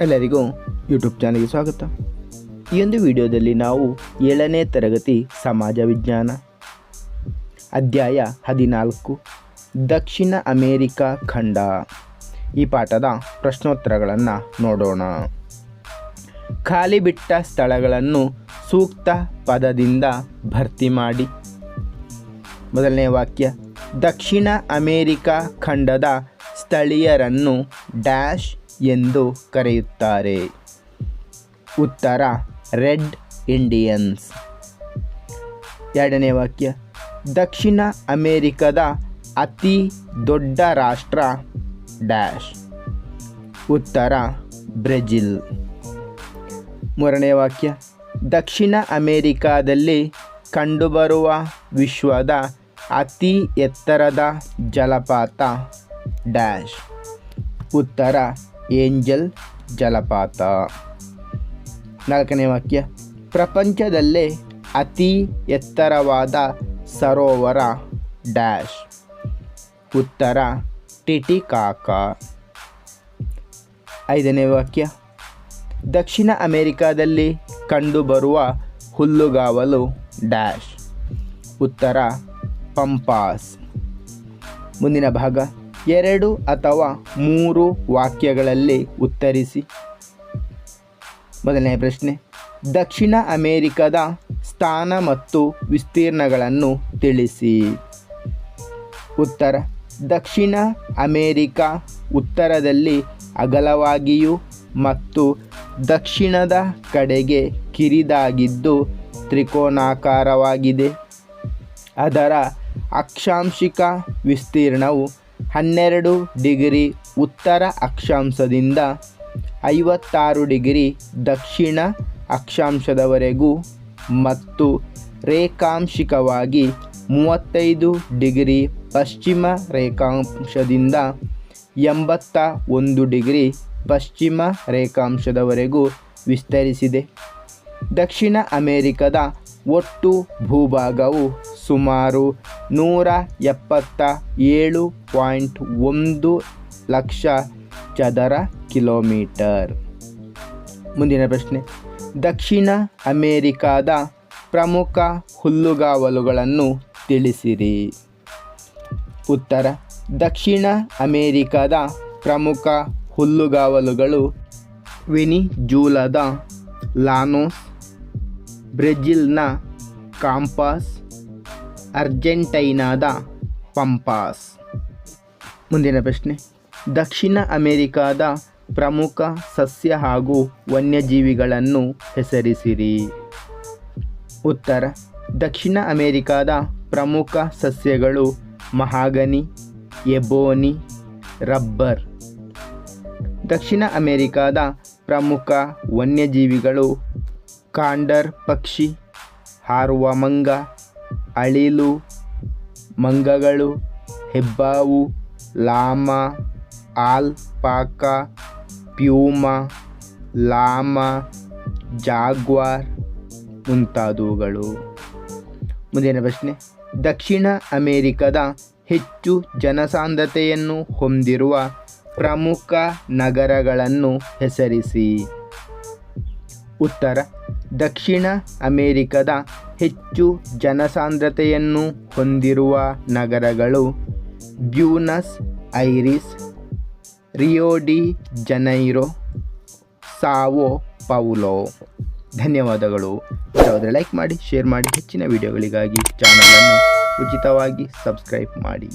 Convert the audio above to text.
ಎಲ್ಲರಿಗೂ ಯೂಟ್ಯೂಬ್ ಚಾನಲ್ಗೆ ಸ್ವಾಗತ. ಈ ಒಂದು ವಿಡಿಯೋದಲ್ಲಿ ನಾವು ಏಳನೇ ತರಗತಿ ಸಮಾಜ ವಿಜ್ಞಾನ, ಅಧ್ಯಾಯ ಹದಿನಾಲ್ಕು, ದಕ್ಷಿಣ ಅಮೇರಿಕಾ ಖಂಡ. ಈ ಪಾಠದ ಪ್ರಶ್ನೋತ್ತರಗಳನ್ನು ನೋಡೋಣ. ಖಾಲಿ ಬಿಟ್ಟ ಸ್ಥಳಗಳನ್ನು ಸೂಕ್ತ ಪದದಿಂದ ಭರ್ತಿ ಮಾಡಿ. ಮೊದಲನೇ ವಾಕ್ಯ, ದಕ್ಷಿಣ ಅಮೇರಿಕಾ ಖಂಡದ ಸ್ಥಳೀಯರನ್ನು ಡ್ಯಾಶ್ ಎಂದು ಕರೆಯುತ್ತಾರೆ. ಉತ್ತರ, ರೆಡ್ ಇಂಡಿಯನ್ಸ್. ಎರಡನೇ ವಾಕ್ಯ, ದಕ್ಷಿಣ ಅಮೇರಿಕದ ಅತಿ ದೊಡ್ಡ ರಾಷ್ಟ್ರ ಡ್ಯಾಶ್. ಉತ್ತರ, ಬ್ರೆಜಿಲ್. ಮೂರನೇ ವಾಕ್ಯ, ದಕ್ಷಿಣ ಅಮೇರಿಕಾದಲ್ಲಿ ಕಂಡುಬರುವ ವಿಶ್ವದ ಅತಿ ಎತ್ತರದ ಜಲಪಾತ ಡ್ಯಾಶ್. ಉತ್ತರ ಏಂಜಲ್ ಜಲಪಾತ. ನಾಲ್ಕನೇ ವಾಕ್ಯ. ಪ್ರಪಂಚದಲ್ಲೇ ಅತಿ ಎತ್ತರವಾದ ಸರೋವರ ಡ್ಯಾಶ್. ಉತ್ತರ, ಟಿಟಿಕಾಕ. ಐದನೇ ವಾಕ್ಯ. ದಕ್ಷಿಣ ಅಮೇರಿಕಾದಲ್ಲಿ ಕಂಡುಬರುವ ಹುಲ್ಲುಗಾವಲು ಡ್ಯಾಶ್. ಉತ್ತರ, ಪಂಪಾಸ್. ಮುಂದಿನ ಭಾಗ. ಎರಡು ಅಥವಾ ಮೂರು ವಾಕ್ಯಗಳಲ್ಲಿ ಉತ್ತರಿಸಿ. ಮೊದಲನೇ ಪ್ರಶ್ನೆ. ದಕ್ಷಿಣ ಅಮೇರಿಕದ ಸ್ಥಾನ ಮತ್ತು ವಿಸ್ತೀರ್ಣಗಳನ್ನು ತಿಳಿಸಿ. ಉತ್ತರ. ದಕ್ಷಿಣ ಅಮೇರಿಕ ಉತ್ತರದಲ್ಲಿ ಅಗಲವಾಗಿಯೂ ಮತ್ತು ದಕ್ಷಿಣದ ಕಡೆಗೆ ಕಿರಿದಾಗಿದ್ದು ತ್ರಿಕೋನಾಕಾರವಾಗಿದೆ. ಅದರ ಅಕ್ಷಾಂಶಿಕ ವಿಸ್ತೀರ್ಣವು ಹನ್ನೆರಡು ಡಿಗ್ರಿ ಉತ್ತರ ಅಕ್ಷಾಂಶದಿಂದ ಐವತ್ತಾರು ಡಿಗ್ರಿ ದಕ್ಷಿಣ ಅಕ್ಷಾಂಶದವರೆಗೂ ಮತ್ತು ರೇಖಾಂಶಿಕವಾಗಿ ಮೂವತ್ತೈದು ಡಿಗ್ರಿ ಪಶ್ಚಿಮ ರೇಖಾಂಶದಿಂದ ಎಂಬತ್ತ ಒಂದು ಡಿಗ್ರಿ ಪಶ್ಚಿಮ ರೇಖಾಂಶದವರೆಗೂ ವಿಸ್ತರಿಸಿದೆ. ದಕ್ಷಿಣ ಅಮೇರಿಕದ ಒಟ್ಟು ಭೂಭಾಗವು ಸುಮಾರು ನೂರ ಎಪ್ಪತ್ತ ಏಳು ಪಾಯಿಂಟ್ ಒಂದು ಲಕ್ಷ ಚದರ ಕಿಲೋಮೀಟರ್. ಮುಂದಿನ ಪ್ರಶ್ನೆ. ದಕ್ಷಿಣ ಅಮೇರಿಕಾದ ಪ್ರಮುಖ ಹುಲ್ಲುಗಾವಲುಗಳನ್ನು ತಿಳಿಸಿರಿ. ಉತ್ತರ. ದಕ್ಷಿಣ ಅಮೇರಿಕಾದ ಪ್ರಮುಖ ಹುಲ್ಲುಗಾವಲುಗಳು ವಿನಿಜೂಲದ ಲಾನೋಸ್, ಬ್ರೆಜಿಲ್ನ ಕಾಂಪಾಸ್ ಅರ್ಜೆಂಟೈನಾದ ಪಂಪಾಸ್. ಮುಂದಿನ ಪ್ರಶ್ನೆ. ದಕ್ಷಿಣ ಅಮೇರಿಕಾದ ಪ್ರಮುಖ ಸಸ್ಯ ಹಾಗೂ ವನ್ಯಜೀವಿಗಳನ್ನು ಹೆಸರಿಸಿರಿ. ಉತ್ತರ. ದಕ್ಷಿಣ ಅಮೆರಿಕಾದ ಪ್ರಮುಖ ಸಸ್ಯಗಳು ಮಹಾಗನಿ, ಎಬೋನಿ, ರಬ್ಬರ್. ದಕ್ಷಿಣ ಅಮೇರಿಕಾದ ಪ್ರಮುಖ ವನ್ಯಜೀವಿಗಳು ಕಾಂಡರ್ ಪಕ್ಷಿ ಹಾರುವ ಮಂಗ ಅಳಿಲು, ಮಂಗಗಳು, ಹೆಬ್ಬಾವು, llama, alpaca, puma, llama, jaguar ಮುಂತಾದವುಗಳು. ಮುಂದಿನ ಪ್ರಶ್ನೆ. ದಕ್ಷಿಣ ಅಮೇರಿಕದ ಹೆಚ್ಚು ಜನಸಾಂದ್ರತೆಯನ್ನು ಹೊಂದಿರುವ ಪ್ರಮುಖ ನಗರಗಳನ್ನು ಹೆಸರಿಸಿ. ಉತ್ತರ. ದಕ್ಷಿಣ ಅಮೇರಿಕದ ಹೆಚ್ಚು ಜನಸಾಂದ್ರತೆಯನ್ನು ಹೊಂದಿರುವ ನಗರಗಳು Buenos Aires Rio de Janeiro, Sao Paulo. ಧನ್ಯವಾದಗಳು. ಯಾವುದೇ ಲೈಕ್ ಮಾಡಿ, ಶೇರ್ ಮಾಡಿ, ಹೆಚ್ಚಿನ ವಿಡಿಯೋಗಳಿಗಾಗಿ ಚಾನಲನ್ನು ಉಚಿತವಾಗಿ ಸಬ್ಸ್ಕ್ರೈಬ್ ಮಾಡಿ.